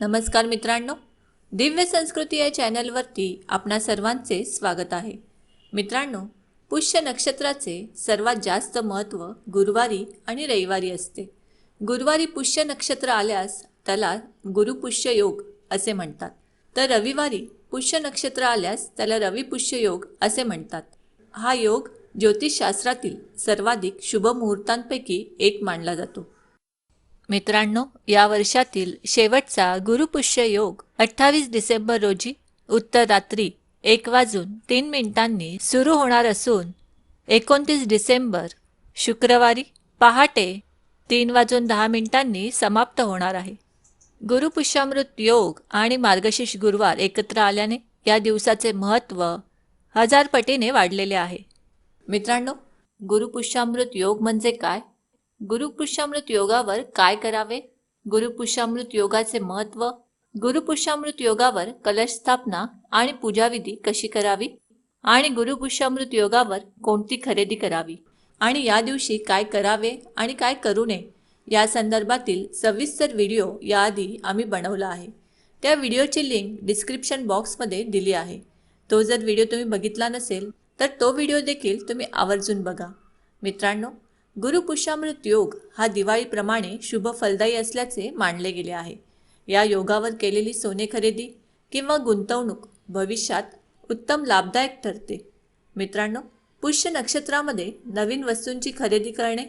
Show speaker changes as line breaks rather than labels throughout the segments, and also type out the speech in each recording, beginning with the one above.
नमस्कार मित्रांनो दिव्य संस्कृती या चॅनलवरती आपणा सर्वांचे स्वागत आहे. मित्रांनो पुष्य नक्षत्राचे सर्वात जास्त महत्त्व गुरुवारी आणि रविवारी असते. गुरुवारी पुष्य नक्षत्र आल्यास त्याला गुरुपुष्य योग असे म्हणतात. तर रविवारी पुष्य नक्षत्र आल्यास त्याला रविपुष्य योग असे म्हणतात. हा योग ज्योतिषशास्त्रातील सर्वाधिक शुभ मुहूर्तांपैकी एक मानला जातो. मित्रांनो या वर्षातील शेवटचा गुरुपुष्य योग अठ्ठावीस डिसेंबर रोजी उत्तर रात्री एक वाजून तीन मिनिटांनी सुरू होणार असून एकोणतीस डिसेंबर शुक्रवारी पहाटे तीन वाजून दहा मिनिटांनी समाप्त होणार आहे. गुरुपुष्यामृत योग आणि मार्गशीर्ष गुरुवार एकत्र आल्याने या दिवसाचे महत्त्व हजारपटीने वाढलेले आहे. मित्रांनो गुरुपुष्यामृत योग म्हणजे काय? गुरुपुष्यामृत योगावर काय करावे? गुरुपुष्यामृत योगाचे महत्त्व गुरुपुष्यामृत योगावर कलश स्थापना आणि पूजाविधी कशी करावी? आणि गुरुपुष्यामृत योगावर कोणती खरेदी करावी? आणि या दिवशी काय करावे आणि काय करू नये? या संदर्भातील सविस्तर व्हिडिओ याआधी आम्ही बनवला आहे. त्या व्हिडिओची लिंक डिस्क्रिप्शन बॉक्समध्ये दिली आहे. तो जर व्हिडिओ तुम्ही बघितला नसेल तर तो व्हिडिओ देखील तुम्ही आवर्जून बघा. मित्रांनो गुरुपुष्यामृत योग हा दिवाळीप्रमाणे शुभ फलदायी असल्याचे मानले गेले आहे. या योगावर केलेली सोने खरेदी किंवा गुंतवणूक भविष्यात उत्तम लाभदायक ठरते. मित्रांनो पुष्य नक्षत्रामध्ये नवीन वस्तूंची खरेदी करणे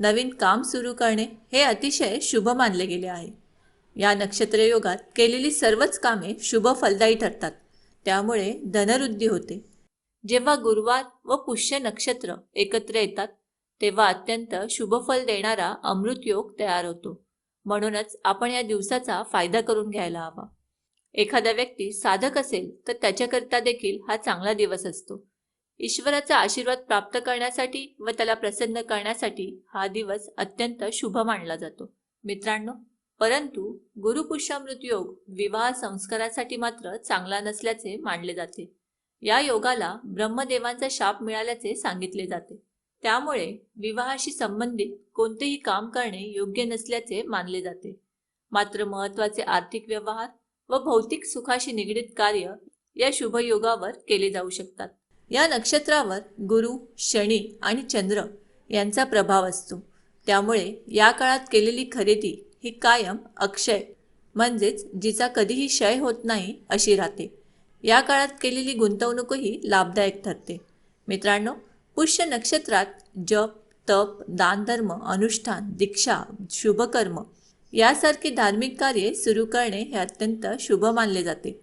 नवीन काम सुरू करणे हे अतिशय शुभ मानले गेले आहे. या नक्षत्रयोगात केलेली सर्वच कामे शुभ फलदायी ठरतात. त्यामुळे धनवृद्धी होते. जेव्हा गुरुवार व पुष्य नक्षत्र एकत्र येतात तेव्हा अत्यंत शुभफल देणारा अमृत योग तयार होतो. म्हणूनच आपण या दिवसाचा फायदा करून घ्यायला हवा. एखादा व्यक्ती साधक असेल तर त्याच्याकरता देखील हा चांगला दिवस असतो. ईश्वराचा आशीर्वाद प्राप्त करण्यासाठी व त्याला प्रसन्न करण्यासाठी हा दिवस अत्यंत शुभ मानला जातो. मित्रांनो परंतु गुरुपुष्यामृत योग विवाह संस्कारासाठी मात्र चांगला नसल्याचे मानले जाते. या योगाला ब्रह्मदेवांचा शाप मिळाल्याचे सांगितले जाते. त्यामुळे विवाहाशी संबंधित कोणतेही काम करणे योग्य नसल्याचे मानले जाते. मात्र महत्त्वाचे आर्थिक व्यवहार व भौतिक सुखाशी निगडीत कार्य या शुभयोगावर केले जाऊ शकतात. या नक्षत्रावर गुरु शनी आणि चंद्र यांचा प्रभाव असतो. त्यामुळे या काळात केलेली खरेदी ही कायम अक्षय म्हणजेच जिचा कधीही क्षय होत नाही अशी राहते. या काळात केलेली गुंतवणूकही लाभदायक ठरते. मित्रांनो पुष्य नक्षत्रात जप तप दानधर्म अनुष्ठान दीक्षा शुभकर्म यासारखी धार्मिक कार्ये सुरू करणे हे अत्यंत शुभ मानले जाते.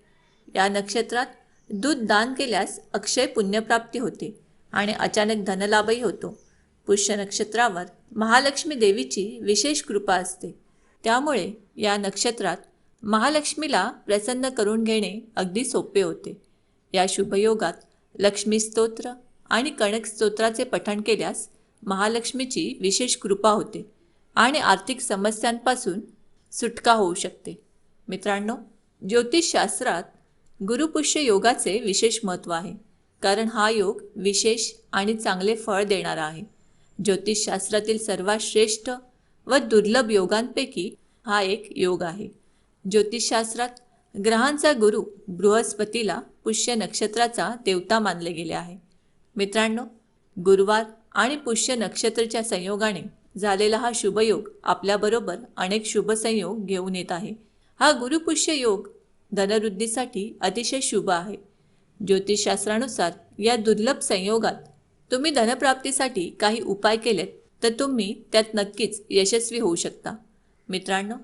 या नक्षत्रात दूध दान केल्यास अक्षय पुण्यप्राप्ती होते आणि अचानक धनलाभही होतो. पुष्य नक्षत्रावर महालक्ष्मी देवीची विशेष कृपा असते. त्यामुळे या नक्षत्रात महालक्ष्मीला प्रसन्न करून घेणे अगदी सोपे होते. या शुभयोगात लक्ष्मी स्तोत्र आणि कणक स्तोत्राचे पठण केल्यास महालक्ष्मीची विशेष कृपा होते आणि आर्थिक समस्यांपासून सुटका होऊ शकते. मित्रांनो ज्योतिषशास्त्रात गुरुपुष्य योगाचे विशेष महत्त्व आहे कारण हा योग विशेष आणि चांगले फळ देणारा आहे. ज्योतिषशास्त्रातील सर्वात श्रेष्ठ व दुर्लभ योगांपैकी हा एक योग आहे. ज्योतिषशास्त्रात ग्रहांचा गुरु बृहस्पतीला पुष्य नक्षत्राचा देवता मानले गेले आहे. मित्रांनो गुरुवार आणि पुष्य नक्षत्राच्या संयोगाने झालेला हा शुभयोग आपल्याबरोबर अनेक शुभ संयोग घेऊन येत आहे. हा गुरुपुष्य योग धनवृद्धीसाठी अतिशय शुभ आहे. ज्योतिषशास्त्रानुसार या दुर्लभ संयोगात तुम्ही धनप्राप्तीसाठी काही उपाय केलेत तर तुम्ही त्यात नक्कीच यशस्वी होऊ शकता. मित्रांनो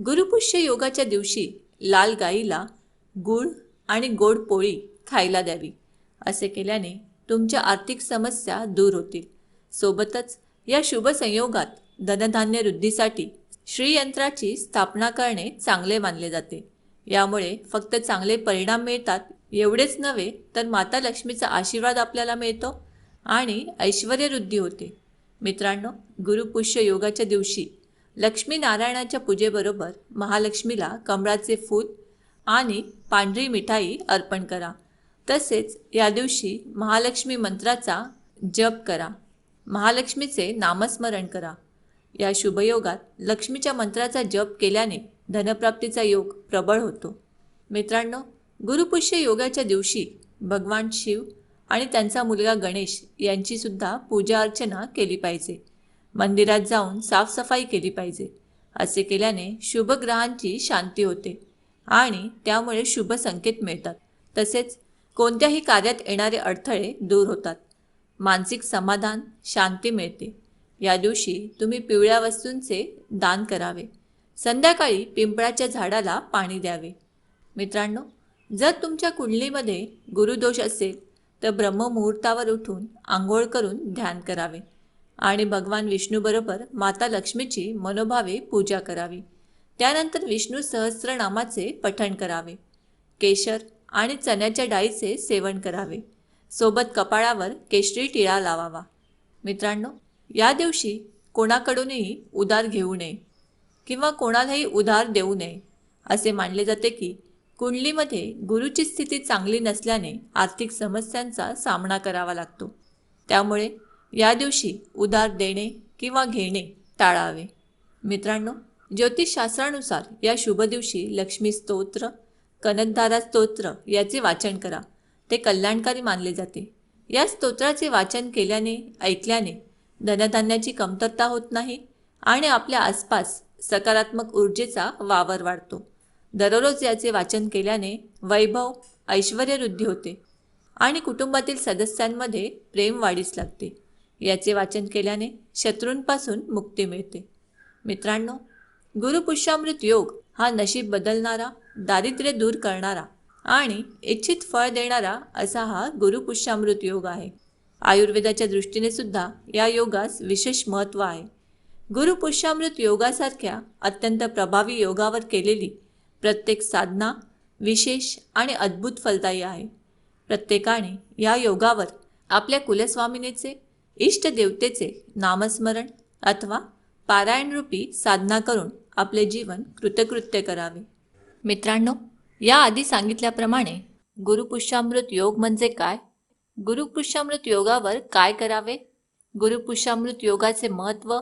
गुरुपुष्य योगाच्या दिवशी लाल गाईला गूळ आणि गोड पोळी खायला द्यावी असे केल्याने तुमच्या आर्थिक समस्या दूर होतील. सोबतच या शुभ संयोगात धनधान्य वृद्धीसाठी श्रीयंत्राची स्थापना करणे चांगले मानले जाते. यामुळे फक्त चांगले परिणाम मिळतात एवढेच नव्हे तर माता लक्ष्मीचा आशीर्वाद आपल्याला मिळतो आणि ऐश्वर्यवृद्धी होते. मित्रांनो गुरुपुष्य योगाच्या दिवशी लक्ष्मी नारायणाच्या पूजेबरोबर महालक्ष्मीला कमळाचे फूल आणि पांढरी मिठाई अर्पण करा. तसेच या दिवशी महालक्ष्मी मंत्राचा जप करा. महालक्ष्मीचे नामस्मरण करा. या शुभयोगात लक्ष्मीच्या मंत्राचा जप केल्याने धनप्राप्तीचा योग प्रबळ होतो. मित्रांनो गुरुपुष्य योगाच्या दिवशी भगवान शिव आणि त्यांचा मुलगा गणेश यांची सुद्धा पूजा अर्चना केली पाहिजे. मंदिरात जाऊन साफसफाई केली पाहिजे. असे केल्याने शुभ ग्रहांची शांती होते आणि त्यामुळे शुभ संकेत मिळतात. तसेच कोणत्याही कार्यात येणारे अडथळे दूर होतात. मानसिक समाधान शांती मिळते. या दिवशी तुम्ही पिवळ्या वस्तूंचे दान करावे. संध्याकाळी पिंपळाच्या झाडाला पाणी द्यावे. मित्रांनो जर तुमच्या कुंडलीमध्ये गुरुदोष असेल तर ब्रह्ममुहूर्तावर उठून आंघोळ करून ध्यान करावे. आणि भगवान विष्णूबरोबर माता लक्ष्मीची मनोभावे पूजा करावी. त्यानंतर विष्णू सहस्रनामाचे पठण करावे. केशर आणि चण्याच्या डाळीचे सेवन करावे. सोबत कपाळावर केशरी टिळा लावावा. मित्रांनो या दिवशी कोणाकडूनही उधार घेऊ नये किंवा कोणालाही उधार देऊ नये असे मानले जाते की कुंडलीमध्ये गुरुची स्थिती चांगली नसल्याने आर्थिक समस्यांचा सामना करावा लागतो. त्यामुळे या दिवशी उधार देणे किंवा घेणे टाळावे. मित्रांनो ज्योतिषशास्त्रानुसार या शुभ दिवशी लक्ष्मी स्तोत्र कनकधारा स्तोत्र याचे वाचन करा. ते कल्याणकारी मानले जाते. या स्तोत्राचे वाचन केल्याने ऐकल्याने धनधान्याची कमतरता होत नाही आणि आपल्या आसपास सकारात्मक ऊर्जेचा वावर वाढतो. दररोज याचे वाचन केल्याने वैभव ऐश्वर्यवृद्धी होते आणि कुटुंबातील सदस्यांमध्ये प्रेम वाढीस लागते. याचे वाचन केल्याने शत्रूंपासून मुक्ती मिळते. मित्रांनो गुरुपुष्यामृत योग हा नशीब बदलणारा दारिद्र्य दूर करणारा आणि इच्छित फळ देणारा असा हा गुरुपुष्यामृत योग आहे. आयुर्वेदाच्या दृष्टीने सुद्धा या योगास विशेष महत्त्व आहे. गुरुपुष्यामृत योगासारख्या अत्यंत प्रभावी योगावर केलेली प्रत्येक साधना विशेष आणि अद्भुत फलदायी आहे. प्रत्येकाने या योगावर आपल्या कुलस्वामिनीचे इष्टदेवतेचे नामस्मरण अथवा पारायणरूपी साधना करून आपले जीवन कृतकृत्य करावे. मित्रांनो याआधी सांगितल्याप्रमाणे गुरुपुष्यामृत योग म्हणजे काय? गुरुपुष्यामृत योगावर काय करावे? गुरुपुष्यामृत योगाचे महत्त्व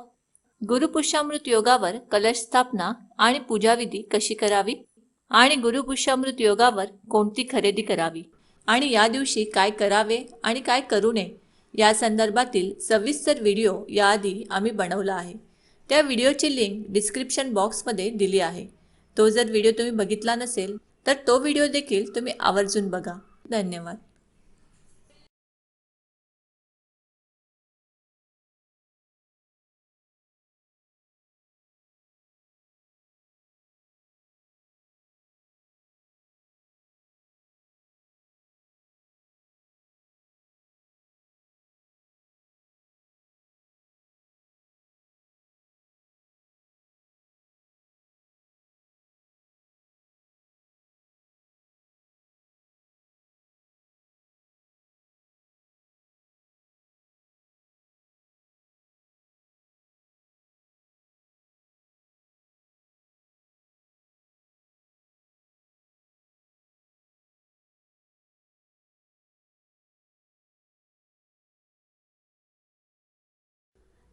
गुरुपुष्यामृत योगावर कलश स्थापना आणि पूजाविधी कशी करावी? आणि गुरुपुष्यामृत योगावर कोणती खरेदी करावी? आणि या दिवशी काय करावे आणि काय करू नये? या संदर्भातील सविस्तर व्हिडिओ याआधी आम्ही बनवला आहे. त्या व्हिडिओची लिंक डिस्क्रिप्शन बॉक्समध्ये दिली आहे. तो जर व्हिडिओ तुम्ही बघितला नसेल तर तो व्हिडिओ देखील तुम्ही आवर्जून बघा. धन्यवाद.